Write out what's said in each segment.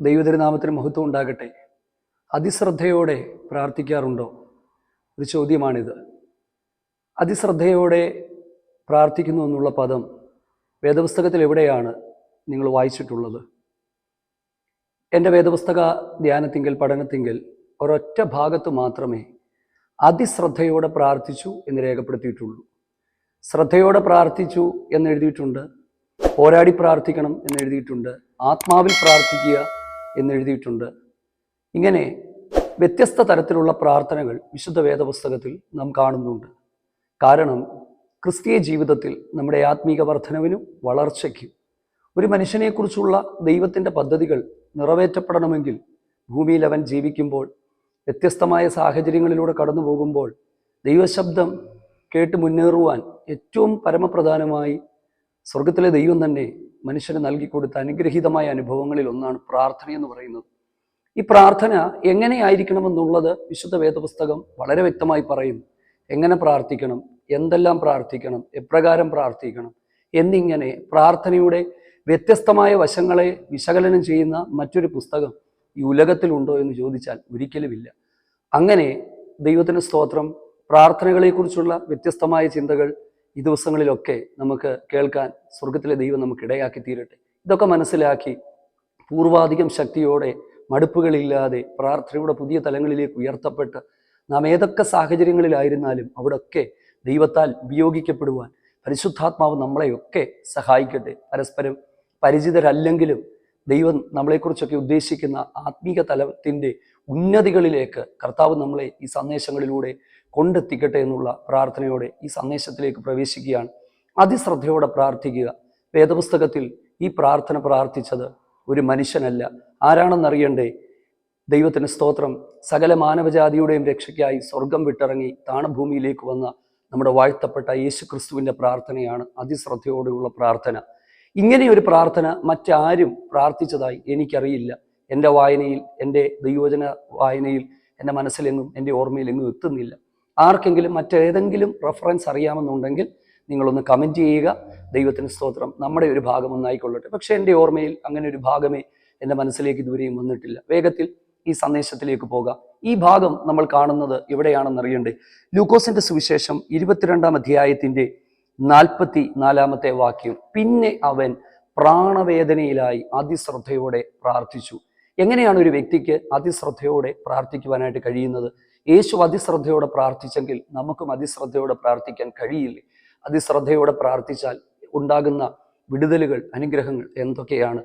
ദൈവതിരുനാമത്തിന് മഹത്വം ഉണ്ടാകട്ടെ. അതിശ്രദ്ധയോടെ പ്രാർത്ഥിക്കാറുണ്ടോ? ഒരു ചോദ്യമാണിത്. അതിശ്രദ്ധയോടെ പ്രാർത്ഥിക്കുന്നു എന്നുള്ള പദം വേദപുസ്തകത്തിൽ എവിടെയാണ് നിങ്ങൾ വായിച്ചിട്ടുള്ളത്? എന്റെ വേദപുസ്തക ധ്യാനത്തിങ്കിൽ പഠനത്തിങ്കിൽ ഒരൊറ്റ ഭാഗത്ത് മാത്രമേ അതിശ്രദ്ധയോടെ പ്രാർത്ഥിച്ചു എന്ന് രേഖപ്പെടുത്തിയിട്ടുള്ളൂ. ശ്രദ്ധയോടെ പ്രാർത്ഥിച്ചു എന്നെഴുതിയിട്ടുണ്ട് പോരാടി പ്രാർത്ഥിക്കണം എന്നെഴുതിയിട്ടുണ്ട് ആത്മാവിൽ പ്രാർത്ഥിക്കുക എന്ന് എഴുതിയിട്ടുണ്ട്. ഇങ്ങനെ വ്യത്യസ്ത തരത്തിലുള്ള പ്രാർത്ഥനകൾ വിശുദ്ധ വേദപുസ്തകത്തിൽ നാം കാണുന്നുണ്ട്. കാരണം ക്രിസ്തീയ ജീവിതത്തിൽ നമ്മുടെ ആത്മീക വർധനവിനും വളർച്ചയ്ക്കും ഒരു മനുഷ്യനെക്കുറിച്ചുള്ള ദൈവത്തിന്റെ പദ്ധതികൾ നിറവേറ്റപ്പെടണമെങ്കിൽ ഭൂമിയിൽ അവൻ ജീവിക്കുമ്പോൾ വ്യത്യസ്തമായ സാഹചര്യങ്ങളിലൂടെ കടന്നു പോകുമ്പോൾ ദൈവശബ്ദം കേട്ട് മുന്നേറുവാൻ ഏറ്റവും പരമപ്രധാനമായി സ്വർഗത്തിലെ ദൈവം തന്നെ മനുഷ്യന് നൽകിക്കൊടുത്ത അനുഗ്രഹീതമായ അനുഭവങ്ങളിൽ ഒന്നാണ് പ്രാർത്ഥന എന്ന് പറയുന്നത്. ഈ പ്രാർത്ഥന എങ്ങനെയായിരിക്കണമെന്നുള്ളത് വിശുദ്ധ വേദപുസ്തകം വളരെ വ്യക്തമായി പറയുന്നു എങ്ങനെ പ്രാർത്ഥിക്കണം? എന്തെല്ലാം പ്രാർത്ഥിക്കണം? എപ്രകാരം പ്രാർത്ഥിക്കണം? എന്നിങ്ങനെ പ്രാർത്ഥനയുടെ വ്യത്യസ്തമായ വശങ്ങളെ വിശകലനം ചെയ്യുന്ന മറ്റൊരു പുസ്തകം ഈ ഉലകത്തിലുണ്ടോ എന്ന് ചോദിച്ചാൽ ഒരിക്കലുമില്ല. അങ്ങനെ ദൈവത്തിന് സ്തോത്രം പ്രാർത്ഥനകളെക്കുറിച്ചുള്ള വ്യത്യസ്തമായ ചിന്തകൾ ഈ ദിവസങ്ങളിലൊക്കെ നമുക്ക് കേൾക്കാൻ സ്വർഗത്തിലെ ദൈവം നമുക്ക് ഇടയാക്കി തീരട്ടെ. ഇതൊക്കെ മനസ്സിലാക്കി പൂർവാധികം ശക്തിയോടെ മടുപ്പുകളില്ലാതെ പ്രാർത്ഥനയുടെ പുതിയ തലങ്ങളിലേക്ക് ഉയർത്തപ്പെട്ട് നാം ഏതൊക്കെ സാഹചര്യങ്ങളിലായിരുന്നാലും അവിടെയൊക്കെ ദൈവത്താൽ ഉപയോഗിക്കപ്പെടുവാൻ പരിശുദ്ധാത്മാവ് നമ്മളെയൊക്കെ സഹായിക്കട്ടെ. പരസ്പരം പരിചിതരല്ലെങ്കിലും ദൈവം നമ്മളെക്കുറിച്ചൊക്കെ ഉദ്ദേശിക്കുന്ന ആത്മീയ തലത്തിന്റെ ഉന്നതികളിലേക്ക് കർത്താവ് നമ്മളെ ഈ സന്ദേശങ്ങളിലൂടെ കൊണ്ടെത്തിക്കട്ടെ എന്നുള്ള പ്രാർത്ഥനയോടെ ഈ സന്ദേശത്തിലേക്ക് പ്രവേശിക്കുകയാണ്. അതിശ്രദ്ധയോടെ പ്രാർത്ഥിക്കുക. വേദപുസ്തകത്തിൽ ഈ പ്രാർത്ഥന പ്രാർത്ഥിച്ചത് ഒരു മനുഷ്യനല്ല. ആരാണെന്നറിയണ്ടേ? ദൈവത്തിന് സ്തോത്രം. സകല മാനവജാതിയുടെയും രക്ഷയ്ക്കായി സ്വർഗം വിട്ടിറങ്ങി താണഭൂമിയിലേക്ക് വന്ന നമ്മുടെ വാഴ്ത്തപ്പെട്ട യേശു ക്രിസ്തുവിന്റെ പ്രാർത്ഥനയാണ് അതിശ്രദ്ധയോടെയുള്ള പ്രാർത്ഥന. ഇങ്ങനെയൊരു പ്രാർത്ഥന മറ്റാരും പ്രാർത്ഥിച്ചതായി എനിക്കറിയില്ല. എന്റെ വായനയിൽ എന്റെ ദൈവജന വായനയിൽ എന്റെ മനസ്സിലെങ്ങും എന്റെ ഓർമ്മയിലെങ്ങും എത്തുന്നില്ല. ആർക്കെങ്കിലും മറ്റേതെങ്കിലും റെഫറൻസ് അറിയാമെന്നുണ്ടെങ്കിൽ നിങ്ങളൊന്ന് കമന്റ് ചെയ്യുക. ദൈവത്തിന് സ്തോത്രം. നമ്മുടെ ഒരു ഭാഗം ഒന്നായിക്കൊള്ളട്ടെ. പക്ഷേ എന്റെ ഓർമ്മയിൽ അങ്ങനെ ഒരു ഭാഗമേ എന്റെ മനസ്സിലേക്ക് ദൂരെയും വന്നിട്ടില്ല. വേഗത്തിൽ ഈ സന്ദേശത്തിലേക്ക് പോകാം. ഈ ഭാഗം നമ്മൾ കാണുന്നത് എവിടെയാണെന്ന് അറിയണ്ടേ? ലൂക്കോസിന്റെ സുവിശേഷം ഇരുപത്തിരണ്ടാം അധ്യായത്തിന്റെ നാൽപ്പത്തി നാലാമത്തെ വാക്യം. പിന്നെ അവൻ പ്രാണവേദനയിലായി അതിശ്രദ്ധയോടെ പ്രാർത്ഥിച്ചു. എങ്ങനെയാണ് ഒരു വ്യക്തിക്ക് അതിശ്രദ്ധയോടെ പ്രാർത്ഥിക്കുവാനായിട്ട് കഴിയുന്നത്? യേശു അതിശ്രദ്ധയോടെ പ്രാർത്ഥിച്ചെങ്കിൽ നമുക്കും അതിശ്രദ്ധയോടെ പ്രാർത്ഥിക്കാൻ കഴിയില്ലേ? അതിശ്രദ്ധയോടെ പ്രാർത്ഥിച്ചാൽ ഉണ്ടാകുന്ന വിടുതലുകൾ അനുഗ്രഹങ്ങൾ എന്തൊക്കെയാണ്?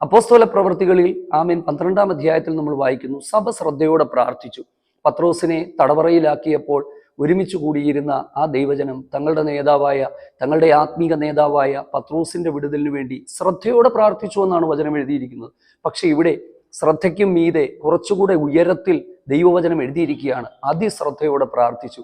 അപ്പോസ്തോല പ്രവൃത്തികളിൽ ആമേൻ പന്ത്രണ്ടാം അധ്യായത്തിൽ നമ്മൾ വായിക്കുന്നു സഭ ശ്രദ്ധയോടെ പ്രാർത്ഥിച്ചു. പത്രോസിനെ തടവറയിലാക്കിയപ്പോൾ ഒരുമിച്ച് കൂടിയിരുന്ന ആ ദൈവജനം തങ്ങളുടെ നേതാവായ തങ്ങളുടെ ആത്മീക നേതാവായ പത്രോസിന്റെ വിടുതലിന് വേണ്ടി ശ്രദ്ധയോടെ പ്രാർത്ഥിച്ചു എന്നാണ് വചനം എഴുതിയിരിക്കുന്നത്. പക്ഷെ ഇവിടെ ശ്രദ്ധയ്ക്കും മീതെ കുറച്ചുകൂടെ ഉയരത്തിൽ ദൈവവചനം എഴുതിയിരിക്കുകയാണ്. അതിശ്രദ്ധയോടെ പ്രാർത്ഥിച്ചു.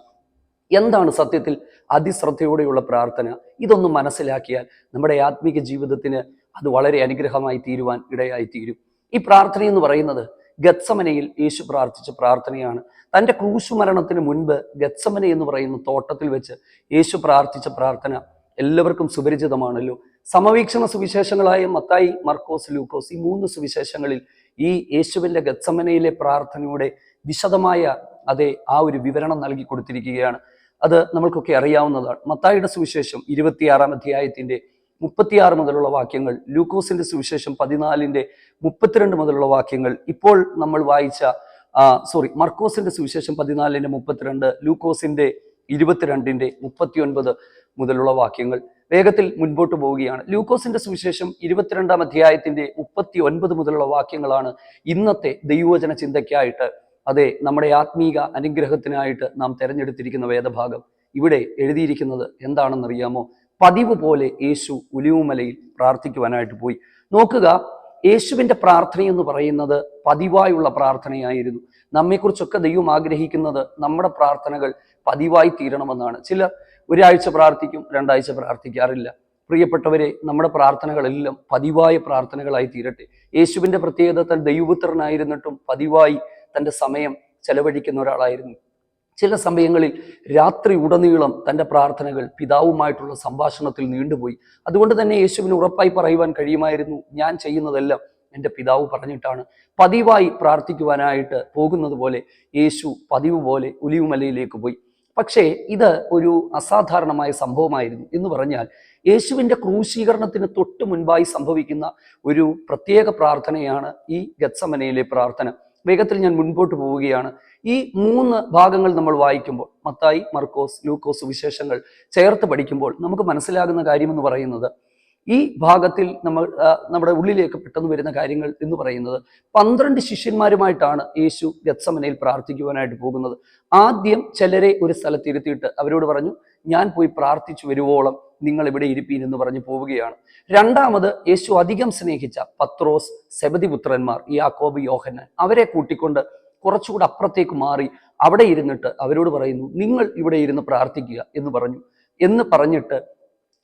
എന്താണ് സത്യത്തിൽ അതിശ്രദ്ധയോടെയുള്ള പ്രാർത്ഥന? ഇതൊന്ന് മനസ്സിലാക്കിയാൽ നമ്മുടെ ആത്മീക ജീവിതത്തിന് അത് വളരെ അനുഗ്രഹമായി തീരുവാൻ ഇടയായി തീരും. ഈ പ്രാർത്ഥന എന്ന് പറയുന്നത് ഗത്സമനയിൽ യേശു പ്രാർത്ഥിച്ച പ്രാർത്ഥനയാണ്. തന്റെ ക്രൂശുമരണത്തിന് മുൻപ് ഗത്സമന എന്ന് പറയുന്ന തോട്ടത്തിൽ വെച്ച് യേശു പ്രാർത്ഥിച്ച പ്രാർത്ഥന എല്ലാവർക്കും സുപരിചിതമാണല്ലോ. സമവീക്ഷണ സുവിശേഷങ്ങളായ മത്തായി മർക്കോസ് ലൂക്കോസ് ഈ മൂന്ന് സുവിശേഷങ്ങളിൽ ഈ യേശുവിന്റെ ഗത്സമനയിലെ പ്രാർത്ഥനയുടെ വിശദമായ അതേ ആ ഒരു വിവരണം നൽകി കൊടുത്തിരിക്കുകയാണ്. അത് നമ്മൾക്കൊക്കെ അറിയാവുന്നതാണ്. മത്തായിയുടെ സുവിശേഷം ഇരുപത്തിയാറാം അധ്യായത്തിന്റെ മുപ്പത്തിയാറ് മുതലുള്ള വാക്യങ്ങൾ ലൂക്കോസിന്റെ സുവിശേഷം പതിനാലിന്റെ മുപ്പത്തിരണ്ട് മുതലുള്ള വാക്യങ്ങൾ ഇപ്പോൾ നമ്മൾ വായിച്ച സോറി മർക്കോസിന്റെ സുവിശേഷം പതിനാലിന്റെ മുപ്പത്തിരണ്ട് ലൂക്കോസിന്റെ ഇരുപത്തിരണ്ടിന്റെ മുപ്പത്തിയൊൻപത് മുതലുള്ള വാക്യങ്ങൾ. വേഗത്തിൽ മുൻപോട്ട് പോവുകയാണ്. ലൂക്കോസിന്റെ സുവിശേഷം ഇരുപത്തിരണ്ടാം അധ്യായത്തിന്റെ മുപ്പത്തി ഒൻപത് മുതലുള്ള വാക്യങ്ങളാണ് ഇന്നത്തെ ദൈവവചന ചിന്തയ്ക്കായിട്ട് അതെ നമ്മുടെ ആത്മീക അനുഗ്രഹത്തിനായിട്ട് നാം തിരഞ്ഞെടുത്തിരിക്കുന്ന വേദഭാഗം ഇവിടെ എഴുതിയിരിക്കുന്നത് എന്താണെന്നറിയാമോ? പതിവ് പോലെ യേശു ഉലിവുമലയിൽ പ്രാർത്ഥിക്കുവാനായിട്ട് പോയി. നോക്കുക യേശുവിന്റെ പ്രാർത്ഥന എന്ന് പറയുന്നത് പതിവായുള്ള പ്രാർത്ഥനയായിരുന്നു. നമ്മെക്കുറിച്ചൊക്കെ ദൈവം ആഗ്രഹിക്കുന്നത് നമ്മുടെ പ്രാർത്ഥനകൾ പതിവായി തീരണമെന്നാണ്. ചിലർ ഒരാഴ്ച പ്രാർത്ഥിക്കും രണ്ടാഴ്ച പ്രാർത്ഥിക്കാറില്ല. പ്രിയപ്പെട്ടവരെ നമ്മുടെ പ്രാർത്ഥനകളെല്ലാം പതിവായ പ്രാർത്ഥനകളായി തീരട്ടെ. യേശുവിന്റെ പ്രത്യേകത തൻ ദൈവപുത്രനായിരുന്നിട്ടും പതിവായി തന്റെ സമയം ചെലവഴിക്കുന്ന ഒരാളായിരുന്നു. ചില സമയങ്ങളിൽ രാത്രി ഉടനീളം തന്റെ പ്രാർത്ഥനകൾ പിതാവുമായിട്ടുള്ള സംഭാഷണത്തിൽ നീണ്ടുപോയി. അതുകൊണ്ട് തന്നെ യേശുവിന് ഉറപ്പായി പറയുവാൻ കഴിയുമായിരുന്നു ഞാൻ ചെയ്യുന്നതെല്ലാം എന്റെ പിതാവ് പറഞ്ഞിട്ടാണ്. പതിവായി പ്രാർത്ഥിക്കുവാനായിട്ട് പോകുന്നത് പോലെ യേശു പതിവ് പോലെ ഒലിവുമലയിലേക്ക് പോയി. പക്ഷേ ഇത് ഒരു അസാധാരണമായ സംഭവമായിരുന്നു എന്ന് പറഞ്ഞാൽ യേശുവിന്റെ ക്രൂശീകരണത്തിന് തൊട്ട് മുൻപായി സംഭവിക്കുന്ന ഒരു പ്രത്യേക പ്രാർത്ഥനയാണ് ഈ ഗത്സമനയിലെ പ്രാർത്ഥന. വേഗത്തിൽ ഞാൻ മുൻപോട്ട് പോവുകയാണ്. ഈ മൂന്ന് ഭാഗങ്ങൾ നമ്മൾ വായിക്കുമ്പോൾ മത്തായി മർക്കോസ് ലൂക്കോസ് വിശേഷങ്ങൾ ചേർത്ത് പഠിക്കുമ്പോൾ നമുക്ക് മനസ്സിലാകുന്ന കാര്യമെന്ന് പറയുന്നത് ഈ ഭാഗത്തിൽ നമ്മൾ നമ്മുടെ ഉള്ളിലേക്ക് പെട്ടെന്ന് വരുന്ന കാര്യങ്ങൾ എന്ന് പറയുന്നത് പന്ത്രണ്ട് ശിഷ്യന്മാരുമായിട്ടാണ് യേശു ഗത്സമനയിൽ പ്രാർത്ഥിക്കുവാനായിട്ട് പോകുന്നത്. ആദ്യം ചിലരെ ഒരു സ്ഥലത്തിരുത്തിയിട്ട് അവരോട് പറഞ്ഞു ഞാൻ പോയി പ്രാർത്ഥിച്ചു വരുവോളം നിങ്ങൾ ഇവിടെ ഇരിപ്പീൻ എന്ന് പറഞ്ഞു പോവുകയാണ്. രണ്ടാമത് യേശു അധികം സ്നേഹിച്ച പത്രോസ് സെബതി പുത്രന്മാർ യാക്കോബ് യോഹന്നാൻ അവരെ കൂട്ടിക്കൊണ്ട് കുറച്ചുകൂടെ അപ്പുറത്തേക്ക് മാറി അവിടെ ഇരുന്നിട്ട് അവരോട് പറയുന്നു നിങ്ങൾ ഇവിടെ ഇരുന്ന് പ്രാർത്ഥിക്കുക എന്ന് പറഞ്ഞു. എന്ന് പറഞ്ഞിട്ട്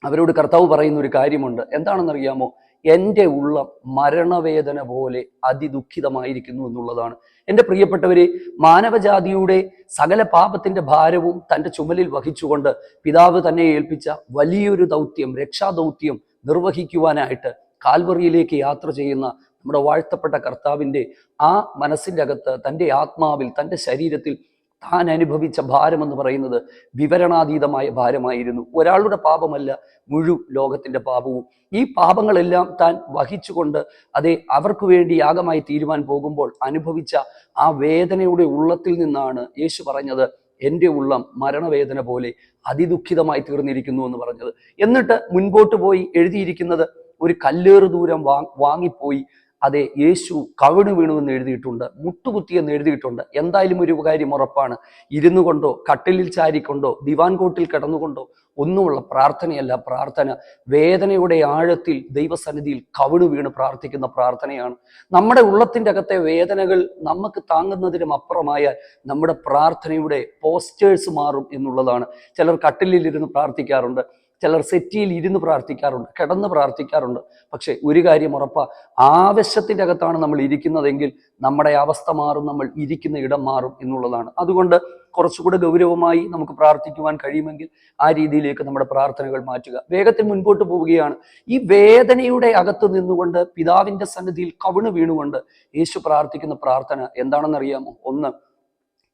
അവരോട് കർത്താവ് പറയുന്ന ഒരു കാര്യമുണ്ട്. എന്താണെന്നറിയാമോ? എന്റെ ഉള്ളം മരണവേദന പോലെ അതിദുഃഖിതമായിരിക്കുന്നു എന്നുള്ളതാണ്. എന്റെ പ്രിയപ്പെട്ടവരെ മാനവജാതിയുടെ സകല പാപത്തിന്റെ ഭാരവും തന്റെ ചുമലിൽ വഹിച്ചുകൊണ്ട് പിതാവ് തന്നെ ഏൽപ്പിച്ച വലിയൊരു ദൗത്യം രക്ഷാദൗത്യം നിർവഹിക്കുവാനായിട്ട് കാൽവറിയിലേക്ക് യാത്ര ചെയ്യുന്ന നമ്മുടെ വാഴ്ത്തപ്പെട്ട കർത്താവിന്റെ ആ മനസ്സിന്റെ അകത്ത് തന്റെ ആത്മാവിൽ തന്റെ ശരീരത്തിൽ താൻ അനുഭവിച്ച ഭാരമെന്ന് പറയുന്നത് വിവരണാതീതമായ ഭാരമായിരുന്നു. ഒരാളുടെ പാപമല്ല മുഴു ലോകത്തിന്റെ പാപവും. ഈ പാപങ്ങളെല്ലാം താൻ വഹിച്ചുകൊണ്ട് അതെ അവർക്ക് വേണ്ടി യാഗമായി തീരുവാൻ പോകുമ്പോൾ അനുഭവിച്ച ആ വേദനയുടെ ഉള്ളത്തിൽ നിന്നാണ് യേശു പറഞ്ഞത് എന്റെ ഉള്ളം മരണവേദന പോലെ അതിദുഃഖിതമായി തീർന്നിരിക്കുന്നു എന്ന് പറഞ്ഞത്. എന്നിട്ട് മുൻപോട്ട് പോയി എഴുതിയിരിക്കുന്നത് ഒരു കല്ലേറ് ദൂരം വാങ്ങിപ്പോയി. അതെ യേശു കവിണ് വീണു എന്ന് എഴുതിയിട്ടുണ്ട് മുട്ടുകുത്തി എന്ന് എഴുതിയിട്ടുണ്ട്. എന്തായാലും ഒരു കാര്യം ഉറപ്പാണ്. ഇരുന്നു കൊണ്ടോ കട്ടിലിൽ ചാരിക്കൊണ്ടോ ദിവാൻ കോട്ടിൽ കിടന്നുകൊണ്ടോ ഒന്നുമുള്ള പ്രാർത്ഥനയല്ല. പ്രാർത്ഥന വേദനയുടെ ആഴത്തിൽ ദൈവസന്നിധിയിൽ കവിണു വീണ് പ്രാർത്ഥിക്കുന്ന പ്രാർത്ഥനയാണ്. നമ്മുടെ ഉള്ളത്തിന്റെ അകത്തെ വേദനകൾ നമുക്ക് താങ്ങുന്നതിനും അപ്പുറമായാൽ നമ്മുടെ പ്രാർത്ഥനയുടെ പോസ്റ്റേഴ്സ് മാറും എന്നുള്ളതാണ്. ചിലർ കട്ടിലിൽ ഇരുന്ന് പ്രാർത്ഥിക്കാറുണ്ട്. ചിലർ സെറ്റിയിൽ ഇരുന്ന് പ്രാർത്ഥിക്കാറുണ്ട് കിടന്ന് പ്രാർത്ഥിക്കാറുണ്ട്. പക്ഷേ ഒരു കാര്യം ഉറപ്പാ ആവശ്യത്തിന്റെ അകത്താണ് നമ്മൾ ഇരിക്കുന്നതെങ്കിൽ നമ്മുടെ അവസ്ഥ മാറും നമ്മൾ ഇരിക്കുന്ന ഇടം മാറും എന്നുള്ളതാണ്. അതുകൊണ്ട് കുറച്ചുകൂടെ ഗൗരവമായി നമുക്ക് പ്രാർത്ഥിക്കുവാൻ കഴിയുമെങ്കിൽ ആ രീതിയിലേക്ക് നമ്മുടെ പ്രാർത്ഥനകൾ മാറ്റുക. വേഗത്തിൽ മുൻപോട്ട് പോവുകയാണ്. ഈ വേദനയുടെ അകത്ത് നിന്നുകൊണ്ട് പിതാവിന്റെ സന്നിധിയിൽ കവിണ് വീണുകൊണ്ട് യേശു പ്രാർത്ഥിക്കുന്ന പ്രാർത്ഥന എന്താണെന്നറിയാമോ? ഒന്ന്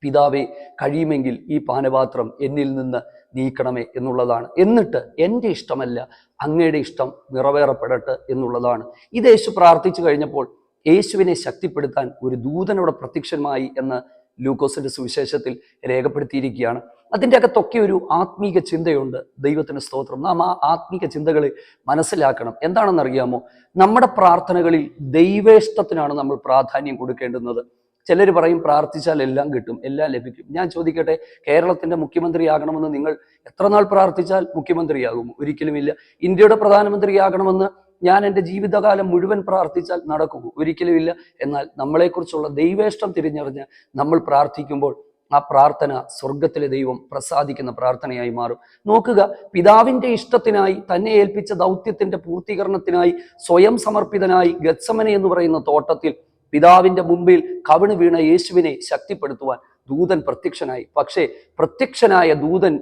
പിതാവെ കഴിയുമെങ്കിൽ ഈ പാനപാത്രം എന്നിൽ നിന്ന് നീക്കണമേ എന്നുള്ളതാണ്. എന്നിട്ട് എന്റെ ഇഷ്ടമല്ല അങ്ങയുടെ ഇഷ്ടം നിറവേറപ്പെടട്ടെ എന്നുള്ളതാണ്. ഇത് യേശു പ്രാർത്ഥിച്ചു കഴിഞ്ഞപ്പോൾ യേശുവിനെ ശക്തിപ്പെടുത്താൻ ഒരു ദൂതനോട് പ്രത്യക്ഷമായി എന്ന് ലൂക്കോസിന്റെ സുവിശേഷത്തിൽ രേഖപ്പെടുത്തിയിരിക്കുകയാണ്. അതിന്റെ അകത്തൊക്കെ ഒരു ആത്മീക ചിന്തയുണ്ട്. ദൈവത്തിന് സ്തോത്രം. നാം ആ ആത്മീക ചിന്തകളെ മനസ്സിലാക്കണം. എന്താണെന്നറിയാമോ? നമ്മുടെ പ്രാർത്ഥനകളിൽ ദൈവേഷ്ടത്തിനാണ് നമ്മൾ പ്രാധാന്യം കൊടുക്കേണ്ടുന്നത്. ചിലർ പറയും പ്രാർത്ഥിച്ചാൽ എല്ലാം കിട്ടും എല്ലാം ലഭിക്കും. ഞാൻ ചോദിക്കട്ടെ കേരളത്തിന്റെ മുഖ്യമന്ത്രിയാകണമെന്ന് നിങ്ങൾ എത്ര നാൾ പ്രാർത്ഥിച്ചാൽ മുഖ്യമന്ത്രിയാകും? ഒരിക്കലുമില്ല ഇന്ത്യയുടെ പ്രധാനമന്ത്രിയാകണമെന്ന് ഞാൻ എന്റെ ജീവിതകാലം മുഴുവൻ പ്രാർത്ഥിച്ചാൽ നടക്കുമോ? ഒരിക്കലുമില്ല എന്നാൽ നമ്മളെക്കുറിച്ചുള്ള ദൈവേഷ്ടം തിരിഞ്ഞറിഞ്ഞ് നമ്മൾ പ്രാർത്ഥിക്കുമ്പോൾ ആ പ്രാർത്ഥന സ്വർഗത്തിലെ ദൈവം പ്രസാദിക്കുന്ന പ്രാർത്ഥനയായി മാറും. നോക്കുക പിതാവിന്റെ ഇഷ്ടത്തിനായി തന്നെ ഏൽപ്പിച്ച ദൗത്യത്തിന്റെ പൂർത്തീകരണത്തിനായി സ്വയം സമർപ്പിതനായി ഗത്സമന എന്ന് പറയുന്ന തോട്ടത്തിൽ പിതാവിന്റെ മുമ്പിൽ കവിണ് വീണ യേശുവിനെ ശക്തിപ്പെടുത്തുവാൻ ദൂതൻ പ്രത്യക്ഷനായി. പക്ഷേ പ്രത്യക്ഷനായ ദൂതന്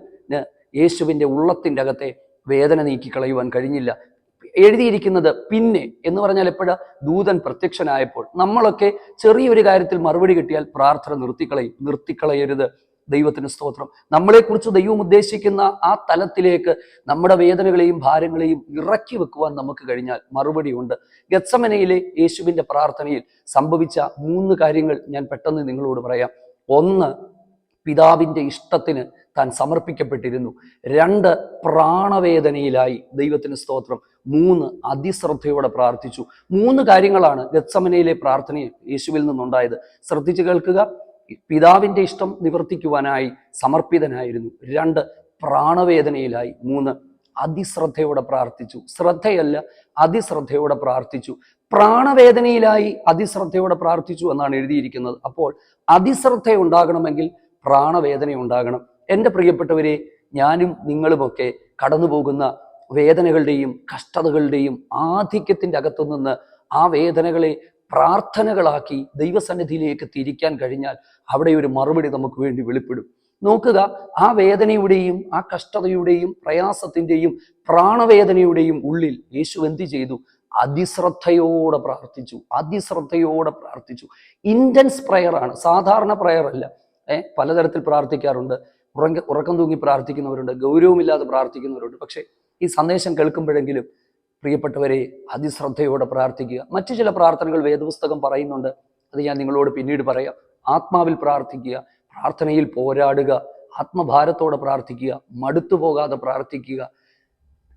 യേശുവിന്റെ ഉള്ളത്തിന്റെ അകത്തെ വേദന നീക്കി കളയുവാൻ കഴിഞ്ഞില്ല. എഴുതിയിരിക്കുന്നത് പിന്നെ എന്ന് പറഞ്ഞാൽ എപ്പോഴാ? ദൂതൻ പ്രത്യക്ഷനായപ്പോൾ. നമ്മളൊക്കെ ചെറിയൊരു കാര്യത്തിൽ മറുപടി കിട്ടിയാൽ പ്രാർത്ഥന നിർത്തിക്കളയും നിർത്തിക്കളയരുത്. ദൈവത്തിന് സ്തോത്രം. നമ്മളെക്കുറിച്ച് ദൈവം ഉദ്ദേശിക്കുന്ന ആ തലത്തിലേക്ക് നമ്മുടെ വേദനകളെയും ഭാരങ്ങളെയും ഇറക്കി വെക്കുവാൻ നമുക്ക് കഴിഞ്ഞാൽ മറുപടിയുണ്ട്. ഗത്സമനയിലെ യേശുവിന്റെ പ്രാർത്ഥനയിൽ സംഭവിച്ച മൂന്ന് കാര്യങ്ങൾ ഞാൻ പെട്ടെന്ന് നിങ്ങളോട് പറയാം. ഒന്ന് പിതാവിന്റെ ഇഷ്ടത്തിന് താൻ സമർപ്പിക്കപ്പെട്ടിരുന്നു. രണ്ട് പ്രാണവേദനയിലായി ദൈവത്തിന് സ്തോത്രം. മൂന്ന് അതിശ്രദ്ധയോടെ പ്രാർത്ഥിച്ചു. മൂന്ന് കാര്യങ്ങളാണ് ഗത്സമനയിലെ പ്രാർത്ഥനയിൽ യേശുവിൽ നിന്നുണ്ടായത്. ശ്രദ്ധിച്ചു കേൾക്കുക. പിതാവിന്റെ ഇഷ്ടം നിവർത്തിക്കുവാനായി സമർപ്പിതനായിരുന്നു. രണ്ട് പ്രാണവേദനയിലായി. മൂന്ന് അതിശ്രദ്ധയോടെ പ്രാർത്ഥിച്ചു. ശ്രദ്ധയല്ല അതിശ്രദ്ധയോടെ പ്രാർത്ഥിച്ചു. പ്രാണവേദനയിലായി അതിശ്രദ്ധയോടെ പ്രാർത്ഥിച്ചു എന്നാണ് എഴുതിയിരിക്കുന്നത്. അപ്പോൾ അതിശ്രദ്ധ ഉണ്ടാകണമെങ്കിൽ പ്രാണവേദന ഉണ്ടാകണം. എന്റെ പ്രിയപ്പെട്ടവരെ ഞാനും നിങ്ങളുമൊക്കെ കടന്നു പോകുന്ന വേദനകളുടെയും കഷ്ടതകളുടെയും ആധിക്യത്തിന്റെ അകത്തു നിന്ന് ആ വേദനകളെ പ്രാർത്ഥനകളാക്കി ദൈവസന്നിധിയിലേക്ക് തിരിക്കാൻ കഴിഞ്ഞാൽ അവിടെ ഒരു മറുപടി നമുക്ക് വേണ്ടി വെളിപ്പെടും. നോക്കുക ആ വേദനയുടെയും ആ കഷ്ടതയുടെയും പ്രയാസത്തിന്റെയും പ്രാണവേദനയുടെയും ഉള്ളിൽ യേശു എന്ത് ചെയ്തു? അതിശ്രദ്ധയോടെ പ്രാർത്ഥിച്ചു അതിശ്രദ്ധയോടെ പ്രാർത്ഥിച്ചു. ഇന്റൻസ് ആണ് സാധാരണ പ്രയർ അല്ല. പലതരത്തിൽ പ്രാർത്ഥിക്കാറുണ്ട്. ഉറങ്ങ ഉറക്കം തൂങ്ങി പ്രാർത്ഥിക്കുന്നവരുണ്ട് ഗൗരവമില്ലാതെ പ്രാർത്ഥിക്കുന്നവരുണ്ട്. പക്ഷേ ഈ സന്ദേശം കേൾക്കുമ്പോഴെങ്കിലും പ്രിയപ്പെട്ടവരെ അതിശ്രദ്ധയോടെ പ്രാർത്ഥിക്കുക. മറ്റു ചില പ്രാർത്ഥനകൾ വേദപുസ്തകം പറയുന്നുണ്ട്. അത് ഞാൻ നിങ്ങളോട് പിന്നീട് പറയാം. ആത്മാവിൽ പ്രാർത്ഥിക്കുക പ്രാർത്ഥനയിൽ പോരാടുക ആത്മഭാരത്തോടെ പ്രാർത്ഥിക്കുക മടുത്തു പോകാതെ പ്രാർത്ഥിക്കുക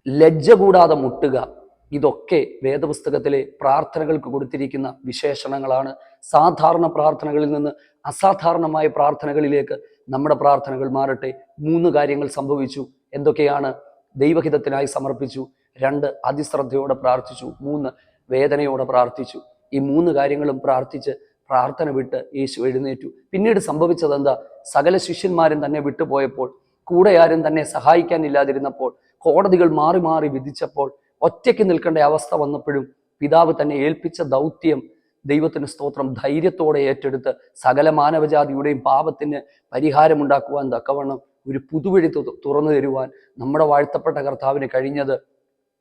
ലജ്ജ കൂടാതെ മുട്ടുക. ഇതൊക്കെ വേദപുസ്തകത്തിലെ പ്രാർത്ഥനകൾക്ക് കൊടുത്തിരിക്കുന്ന വിശേഷണങ്ങളാണ്. സാധാരണ പ്രാർത്ഥനകളിൽ നിന്ന് അസാധാരണമായ പ്രാർത്ഥനകളിലേക്ക് നമ്മുടെ പ്രാർത്ഥനകൾ മാറട്ടെ. മൂന്ന് കാര്യങ്ങൾ സംഭവിച്ചു. എന്തൊക്കെയാണ്? ദൈവഹിതത്തിനായി സമർപ്പിച്ചു. രണ്ട് അതിശ്രദ്ധയോടെ പ്രാർത്ഥിച്ചു മൂന്ന് വേദനയോടെ പ്രാർത്ഥിച്ചു. ഈ മൂന്ന് കാര്യങ്ങളും പ്രാർത്ഥിച്ച് പ്രാർത്ഥന വിട്ട് യേശു എഴുന്നേറ്റു. പിന്നീട് സംഭവിച്ചത് എന്താ സകല ശിഷ്യന്മാരും തന്നെ വിട്ടുപോയപ്പോൾ കൂടെ ആരും തന്നെ സഹായിക്കാനില്ലാതിരുന്നപ്പോൾ കോടതികൾ മാറി മാറി വിധിച്ചപ്പോൾ ഒറ്റയ്ക്ക് നിൽക്കേണ്ട അവസ്ഥ വന്നപ്പോഴും പിതാവ് തന്നെ ഏൽപ്പിച്ച ദൗത്യം ദൈവത്തിന് സ്തോത്രം ധൈര്യത്തോടെ ഏറ്റെടുത്ത് സകല മാനവജാതിയുടെയും പാപത്തിന് പരിഹാരമുണ്ടാക്കുവാൻ തക്കവണ്ണം ഒരു പുതുവഴി തുറന്നു തരുവാൻ നമ്മുടെ വാഴ്ത്തപ്പെട്ട കർത്താവിന് കഴിഞ്ഞത്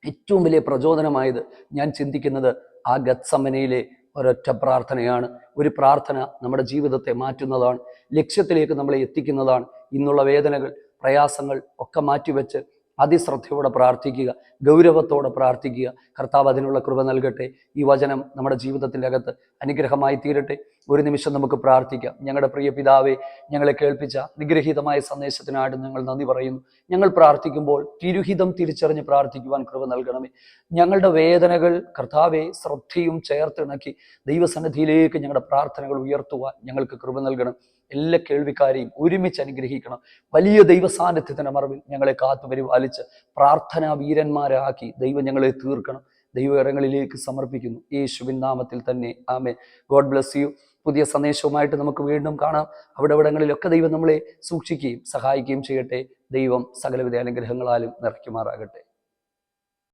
ഏറ്റവും വലിയ പ്രചോദനമായത് ഞാൻ ചിന്തിക്കുന്നത് ആ ഗത്സമനയിലെ ഒരൊറ്റ പ്രാർത്ഥനയാണ്. ഒരു പ്രാർത്ഥന നമ്മുടെ ജീവിതത്തെ മാറ്റുന്നതാണ്. ലക്ഷ്യത്തിലേക്ക് നമ്മളെ എത്തിക്കുന്നതാണ്. ഇന്നുള്ള വേദനകൾ പ്രയാസങ്ങൾ ഒക്കെ മാറ്റിവെച്ച് അതിശ്രദ്ധയോടെ പ്രാർത്ഥിക്കുക ഗൗരവത്തോടെ പ്രാർത്ഥിക്കുക. കർത്താവ് അതിനുള്ള കൃപ നൽകട്ടെ. ഈ വചനം നമ്മുടെ ജീവിതത്തിന്റെ അകത്ത് അനുഗ്രഹമായി തീരട്ടെ. ഒരു നിമിഷം നമുക്ക് പ്രാർത്ഥിക്കാം. ഞങ്ങളുടെ പ്രിയ പിതാവെ ഞങ്ങളെ കേൾപ്പിച്ച നിഗ്രഹീതമായ സന്ദേശത്തിനായിട്ട് ഞങ്ങൾ നന്ദി പറയുന്നു. ഞങ്ങൾ പ്രാർത്ഥിക്കുമ്പോൾ തിരുഹിതം തിരിച്ചറിഞ്ഞ് പ്രാർത്ഥിക്കുവാൻ കൃപ നൽകണമേ. ഞങ്ങളുടെ വേദനകൾ കർത്താവെ ശ്രദ്ധയും ചേർത്തിണക്കി ദൈവസന്നിധിയിലേക്ക് ഞങ്ങളുടെ പ്രാർത്ഥനകൾ ഉയർത്തുവാൻ ഞങ്ങൾക്ക് കൃപ നൽകണം. എല്ലാ കേൾവിക്കാരെയും ഒരുമിച്ച് അനുഗ്രഹിക്കണം. വലിയ ദൈവസാന്നിധ്യത്തിന്റെ മറവിൽ ഞങ്ങളെ കാത്തു പരിപാലിച്ച് പ്രാർത്ഥനാ വീരന്മാരാക്കി ദൈവം ഞങ്ങളെ തീർക്കണം. ദൈവകരങ്ങളിലേക്ക് സമർപ്പിക്കുന്നു. യേശുവിൻ നാമത്തിൽ തന്നെ. ആമേ ഗോഡ് ബ്ലസ് യു. പുതിയ സന്ദേശവുമായിട്ട് നമുക്ക് വീണ്ടും കാണാം. അവിടെ ഇവിടങ്ങളിലൊക്കെ ദൈവം നമ്മളെ സൂക്ഷിക്കുകയും സഹായിക്കുകയും ചെയ്യട്ടെ. ദൈവം സകലവിധ അനുഗ്രഹങ്ങളാലും നിറയ്ക്കുമാറാകട്ടെ.